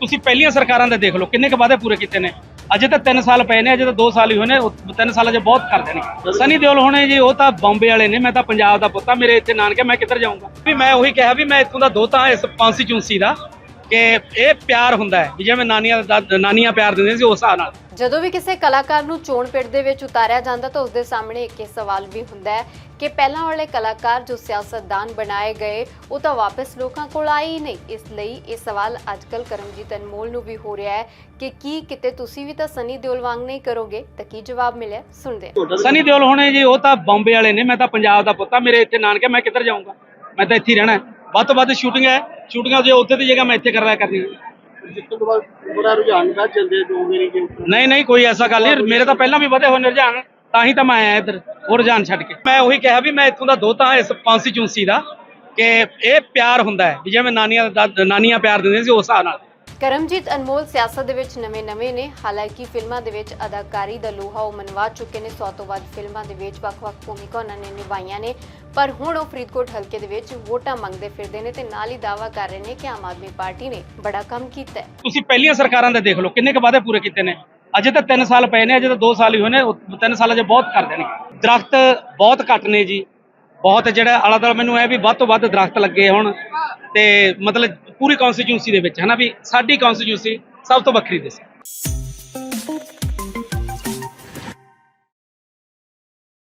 ਤੁਸੀਂ ਪਹਿਲੀਆਂ ਸਰਕਾਰਾਂ ਦੇ ਦੇਖ ਲਓ, ਕਿੰਨੇ ਕੁ ਵਾਅਦੇ ਪੂਰੇ ਕੀਤੇ ਨੇ। ਅਜੇ ਤਾਂ 3 ਸਾਲ ਪਏ ਨੇ, ਅਜੇ ਤਾਂ 2 ਸਾਲ ਹੀ ਹੋਏ ਨੇ 3 ਸਾਲਾਂ 'ਚ ਬਹੁਤ ਕਰਦੇ ਨੇ। ਸਨੀ ਦਿਓਲ ਹੋਣੇ ਜੀ, ਉਹ ਤਾਂ ਬੰਬੇ ਵਾਲੇ ਨੇ, ਮੈਂ ਤਾਂ ਪੰਜਾਬ ਦਾ ਪੁੱਤ ਮੇਰੇ ਇੱਥੇ ਨਾਨਕੇ ਮੈਂ ਕਿੱਧਰ ਜਾਊਂਗਾ? ਵੀ ਮੈਂ ਉਹੀ ਕਿਹਾ ਵੀ ਮੈਂ ਇੱਥੋਂ ਦਾ ਦੋਤਾ ਇਸ ਪਾਂਸੀ ਚੂੰਸੀ ਦਾ। ਕਿ ਇਹ ਪਿਆਰ ਹੁੰਦਾ ਹੈ ਵੀ ਜਿਵੇਂ ਨਾਨੀਆਂ ਦਾ ਨਾਨੀਆਂ ਪਿਆਰ ਦਿੰਦੇ ਸੀ ਉਸ ਹਿਸਾਬ ਨਾਲ। ਜਦੋਂ ਵੀ ਕਿਸੇ ਕਲਾਕਾਰ ਨੂੰ ਚੋਣ ਪਿੜ ਦੇ ਵਿੱਚ ਉਤਾਰਿਆ ਜਾਂਦਾ ਤਾਂ ਉਸ ਦੇ ਸਾਹਮਣੇ ਇੱਕ ਹੀ ਸਵਾਲ ਵੀ ਹੁੰਦਾ ਹੈ ਕਿ ਪਹਿਲਾਂ ਵਾਲੇ ਕਲਾਕਾਰ ਜੋ ਸਿਆਸਤਦਾਨ ਬਣਾਏ ਗਏ ਉਹ ਤਾਂ ਵਾਪਸ ਲੋਕਾਂ ਕੋਲ ਆਏ ਹੀ ਨਹੀਂ। ਇਸ ਲਈ ਇਹ ਸਵਾਲ ਅੱਜਕੱਲ ਕਰਮਜੀਤ ਅਨਮੋਲ ਨੂੰ ਵੀ ਹੋ ਰਿਹਾ ਹੈ ਕਿ ਕੀ ਕਿਤੇ ਤੁਸੀਂ ਵੀ ਤਾਂ ਸਨੀ ਦਿਓਲ ਵਾਂਗ ਨਹੀਂ ਕਰੋਗੇ? ਤਾਂ ਕੀ ਜਵਾਬ ਮਿਲਿਆ? ਸੁਣਦੇ ਹਾਂ। ਸਨੀ ਦਿਓਲ ਹੋਣੇ ਜੀ ਉਹ ਤਾਂ ਬੰਬੇ ਵਾਲੇ ਨੇ ਮੈਂ ਤਾਂ ਪੰਜਾਬ ਦਾ ਪੁੱਤ ਆ ਮੇਰੇ ਇੱਥੇ ਨਾਨਕੇ ਮੈਂ ਕਿੱਧਰ ਜਾਊਂਗਾ? ਮੈਂ ਤਾਂ ਇੱਥੇ ਹੀ ਰਹਿਣਾ ਹੈ। ਵੱਧ ਤੋਂ ਵੱਧ ਸ਼ੂਟਿੰਗ ਹੈ। ਸ਼ੂਟਿੰਗਾਂ ਜੇ ਉੱਥੇ ਦੀ ਜਗ੍ਹਾ ਮੈਂ ਇੱਥੇ ਕਰ ਲਿਆ ਕਰਨੀ। ਜਿੱਤੋਂ ਤੋਂ ਬਾਅਦ ਬੜਾ ਰੁਝਾਨ ਦਾ ਚੱਲਦੇ ਮੇਰੇ ਨਹੀਂ ਨਹੀਂ ਕੋਈ ਐਸਾ ਗੱਲ ਨਹੀਂ। ਮੇਰੇ ਤਾਂ ਪਹਿਲਾਂ ਵੀ ਵਧੇ ਹੋਏ ਨੇ ਰੁਝਾਨ ਤਾਂ ਹੀ ਤਾਂ ਮੈਂ ਆਇਆ ਇੱਧਰ ਉਹ ਰੁਝਾਨ ਛੱਡ ਕੇ। ਮੈਂ ਉਹੀ ਕਿਹਾ ਵੀ ਮੈਂ ਇੱਥੋਂ ਦਾ ਦੋਤਾ ਹਾਂ ਇਸ ਪਾਂਸੀ ਚੂੰਸੀ ਦਾ ਕਿ ਇਹ ਪਿਆਰ ਹੁੰਦਾ ਹੈ ਜਿਵੇਂ ਨਾਨੀਆਂ ਦਾ ਨਾਨੀਆਂ ਪਿਆਰ ਦਿੰਦੇ ਸੀ ਉਸ ਹਿਸਾਬ ਨਾਲ। ਕਰਮਜੀਤ ਅਨਮੋਲ ਸਿਆਸਤ ਦੇ ਵਿੱਚ ਨਵੇਂ-ਨਵੇਂ ਨੇ। ਹਾਲਾਂਕਿ ਫਿਲਮਾਂ ਦੇ ਵਿੱਚ ਅਦਾਕਾਰੀ ਦਾ ਲੋਹਾ ਉਹ ਮਨਵਾ ਚੁੱਕੇ ਨੇ। 100 ਤੋਂ ਵੱਧ ਫਿਲਮਾਂ ਦੇ ਵਿੱਚ ਵੱਖ-ਵੱਖ ਭੂਮਿਕਾ ਉਹਨਾਂ ਨੇ ਨਿਭਾਈਆਂ ਨੇ। ਪਰ ਹੁਣ ਉਹ ਫਰੀਦਕੋਟ ਹਲਕੇ ਦੇ ਵਿੱਚ ਵੋਟਾਂ ਮੰਗਦੇ ਫਿਰਦੇ ਨੇ ਤੇ ਨਾਲ ਹੀ ਦਾਅਵਾ ਕਰ ਰਹੇ ਨੇ ਕਿ ਆਮ ਆਦਮੀ ਪਾਰਟੀ ਨੇ ਬੜਾ ਕੰਮ ਕੀਤਾ ਹੈ। ਤੁਸੀਂ ਪਹਿਲੀਆਂ ਸਰਕਾਰਾਂ ਦੇ ਦੇਖ ਲਓ, ਕਿੰਨੇ ਕੁ ਵਾਅਦੇ ਪੂਰੇ ਕੀਤੇ ਨੇ? ਅਜੇ ਤਾਂ 3 ਸਾਲ ਪਏ ਨੇ, ਅਜੇ ਤਾਂ 2 ਸਾਲ ਹੀ ਹੋਏ ਨੇ 3 ਸਾਲ ਅਜੇ ਬਹੁਤ ਕਰ ਦੇਣਗੇ ਦਰਖਤ ਬਹੁਤ ਘੱਟ ਨੇ ਜੀ। ਬਹੁਤ ਜਿਹੜਾ ਆਲਾ ਦੁਆਲਾ ਮੈਨੂੰ ਇਹ ਵੀ ਵੱਧ ਤੋਂ ਵੱਧ ਦਰਖਤ ਲੱਗੇ ਹੁਣ। ਤੇ ਮਤਲਬ ਪੂਰੀ ਕਨਸਟੀਟਿਊਂਸੀ ਦੇ ਵਿੱਚ ਹਨਾ ਵੀ ਸਾਡੀ ਕਨਸਟੀਟਿਊਂਸੀ ਸਭ ਤੋਂ ਵੱਖਰੀ ਦਿਸੇ